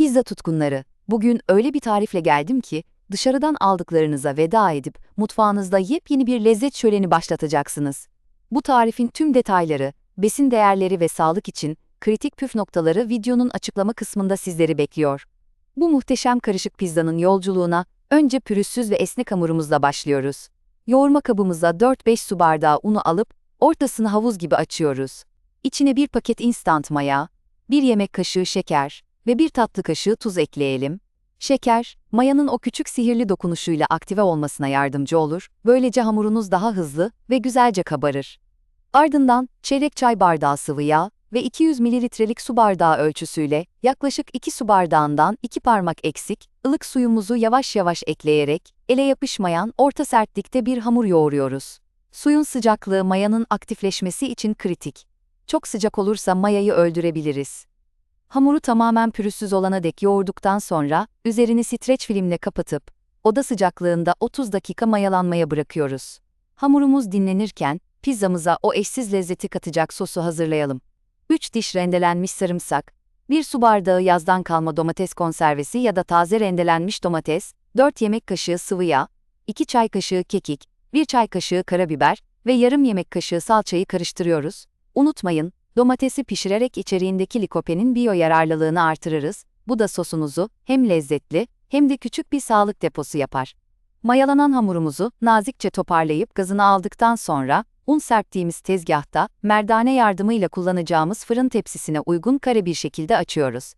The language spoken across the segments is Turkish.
Pizza tutkunları, bugün öyle bir tarifle geldim ki, dışarıdan aldıklarınıza veda edip mutfağınızda yepyeni bir lezzet şöleni başlatacaksınız. Bu tarifin tüm detayları, besin değerleri ve sağlık için kritik püf noktaları videonun açıklama kısmında sizleri bekliyor. Bu muhteşem karışık pizzanın yolculuğuna önce pürüzsüz ve esnek hamurumuzla başlıyoruz. Yoğurma kabımıza 4-5 su bardağı unu alıp ortasını havuz gibi açıyoruz. İçine bir paket instant maya, bir yemek kaşığı şeker ve bir tatlı kaşığı tuz ekleyelim. Şeker, mayanın o küçük sihirli dokunuşuyla aktive olmasına yardımcı olur, böylece hamurunuz daha hızlı ve güzelce kabarır. Ardından çeyrek çay bardağı sıvı yağ ve 200 mililitrelik su bardağı ölçüsüyle yaklaşık 2 su bardağından 2 parmak eksik, ılık suyumuzu yavaş yavaş ekleyerek ele yapışmayan orta sertlikte bir hamur yoğuruyoruz. Suyun sıcaklığı mayanın aktifleşmesi için kritik. Çok sıcak olursa mayayı öldürebiliriz. Hamuru tamamen pürüzsüz olana dek yoğurduktan sonra üzerini streç filmle kapatıp oda sıcaklığında 30 dakika mayalanmaya bırakıyoruz. Hamurumuz dinlenirken pizzamıza o eşsiz lezzeti katacak sosu hazırlayalım. 3 diş rendelenmiş sarımsak, 1 su bardağı yazdan kalma domates konservesi ya da taze rendelenmiş domates, 4 yemek kaşığı sıvı yağ, 2 çay kaşığı kekik, 1 çay kaşığı karabiber ve yarım yemek kaşığı salçayı karıştırıyoruz. Unutmayın, domatesi pişirerek içeriğindeki likopenin biyo yararlılığını artırırız. Bu da sosunuzu hem lezzetli hem de küçük bir sağlık deposu yapar. Mayalanan hamurumuzu nazikçe toparlayıp gazını aldıktan sonra un serptiğimiz tezgahta merdane yardımıyla kullanacağımız fırın tepsisine uygun kare bir şekilde açıyoruz.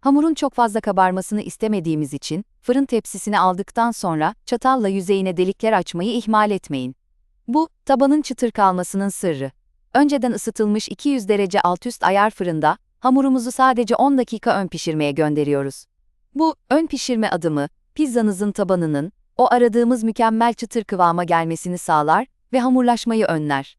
Hamurun çok fazla kabarmasını istemediğimiz için fırın tepsisini aldıktan sonra çatalla yüzeyine delikler açmayı ihmal etmeyin. Bu, tabanın çıtır kalmasının sırrı. Önceden ısıtılmış 200 derece alt üst ayar fırında hamurumuzu sadece 10 dakika ön pişirmeye gönderiyoruz. Bu ön pişirme adımı pizzanızın tabanının o aradığımız mükemmel çıtır kıvama gelmesini sağlar ve hamurlaşmayı önler.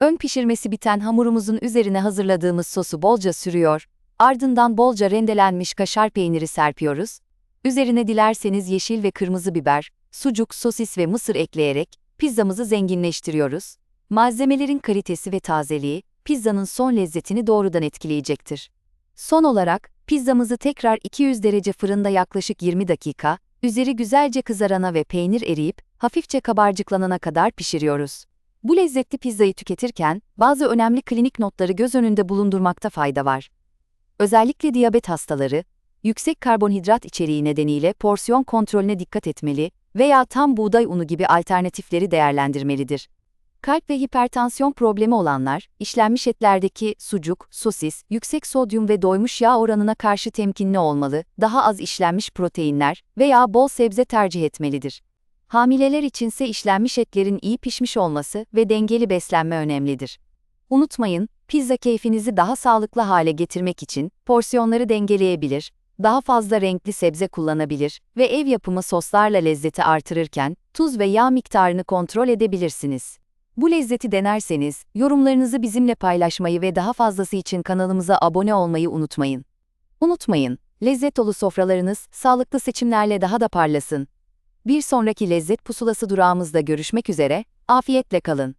Ön pişirmesi biten hamurumuzun üzerine hazırladığımız sosu bolca sürüyor, ardından bolca rendelenmiş kaşar peyniri serpiyoruz. Üzerine dilerseniz yeşil ve kırmızı biber, sucuk, sosis ve mısır ekleyerek pizzamızı zenginleştiriyoruz. Malzemelerin kalitesi ve tazeliği pizzanın son lezzetini doğrudan etkileyecektir. Son olarak pizzamızı tekrar 200 derece fırında yaklaşık 20 dakika, üzeri güzelce kızarana ve peynir eriyip hafifçe kabarcıklanana kadar pişiriyoruz. Bu lezzetli pizzayı tüketirken bazı önemli klinik notları göz önünde bulundurmakta fayda var. Özellikle diyabet hastaları, yüksek karbonhidrat içeriği nedeniyle porsiyon kontrolüne dikkat etmeli veya tam buğday unu gibi alternatifleri değerlendirmelidir. Kalp ve hipertansiyon problemi olanlar, işlenmiş etlerdeki sucuk, sosis, yüksek sodyum ve doymuş yağ oranına karşı temkinli olmalı, daha az işlenmiş proteinler veya bol sebze tercih etmelidir. Hamileler içinse işlenmiş etlerin iyi pişmiş olması ve dengeli beslenme önemlidir. Unutmayın, pizza keyfinizi daha sağlıklı hale getirmek için porsiyonları dengeleyebilir, daha fazla renkli sebze kullanabilir ve ev yapımı soslarla lezzeti artırırken tuz ve yağ miktarını kontrol edebilirsiniz. Bu lezzeti denerseniz, yorumlarınızı bizimle paylaşmayı ve daha fazlası için kanalımıza abone olmayı unutmayın. Unutmayın, lezzet dolu sofralarınız sağlıklı seçimlerle daha da parlasın. Bir sonraki lezzet pusulası durağımızda görüşmek üzere, afiyetle kalın.